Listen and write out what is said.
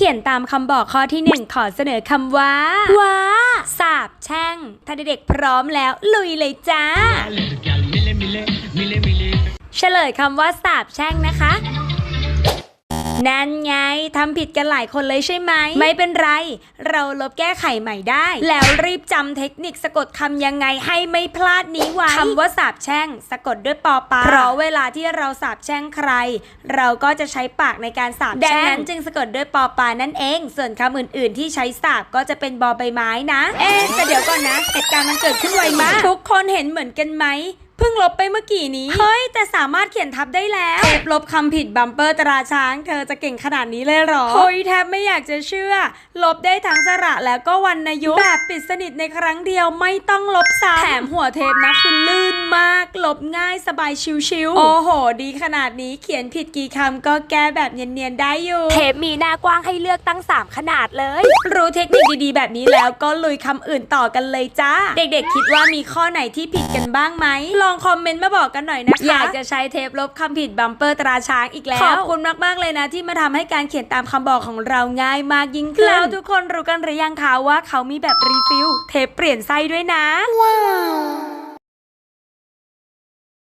ขียนตามคำบอกข้อที่หนึ่งขอเสนอคำว่าว้าสาบแช่ง ถ้าเด็กๆพร้อมแล้ว ลุยเลยจ้า Little gal, mille, mille, mille, mille. เฉลยคำว่าสาบแช่งนะคะ นั่นไงทำผิดกันหลายคนเลยใช่ไหม ไม่เป็นไร เราลบแก้ไขใหม่ได้ แล้วรีบจำเทคนิคสะกดคำยังไงให้ไม่พลาดนี้ไว้คำว่าสาบแช่ง สะกดด้วยปอปาเพราะเวลาที่เราสาบแช่งใคร เราก็จะใช้ปากในการสาบแช่งดังนั้นจึงสะกดด้วยปอปานั่นเอง ส่วนคำอื่น ๆ ที่ใช้สาบก็จะเป็นบอใบไม้นะ เอ๊แต่เดี๋ยวก่อนนะเหตุการณ์มันเกิดขึ้นไวมากทุกคนเห็นเหมือนกันไหม เพิ่งลบไปเมื่อกี้นี้ เฮ้ย แต่สามารถเขียนทับได้แล้วเทปลบคำผิดบัมเปอร์ตราช้าง เธอจะเก่งขนาดนี้เลยเหรอเฮ้ยแทบไม่อยากจะเชื่อ ลบได้ทั้งสระแล้วก็วรรณยุกต์แบบปิดสนิทในครั้งเดียวไม่ต้องลบซ้ำแถมหัวเทปนะคือลื่นมาก ลบง่ายสบายชิวๆโอ้โห ดีขนาดนี้เขียนผิดกี่คำก็แก้แบบเนียนๆได้อยู่ เทปมีหน้ากว้างให้เลือกตั้ง 3 ขนาดเลย รู้เทคนิคดีๆ แบบนี้แล้วก็ลุยคำอื่นต่อกันเลยจ้า เด็กๆ คิดว่ามีข้อไหนที่ผิดกันบ้างไหมลองคอมเมนต์มาบอกกันหน่อยนะคะอยากจะใช้เทปลบคำผิดบัมเปอร์ตราช้างอีกแล้วขอบคุณมากๆเลยนะ ที่มาทำให้การเขียนตามคำบอกของเราง่ายมากยิ่งขึ้นแล้วทุกคนรู้กันหรือยังคะว่าเขามีแบบรีฟิลเทปเปลี่ยนไส้ด้วยนะว้าว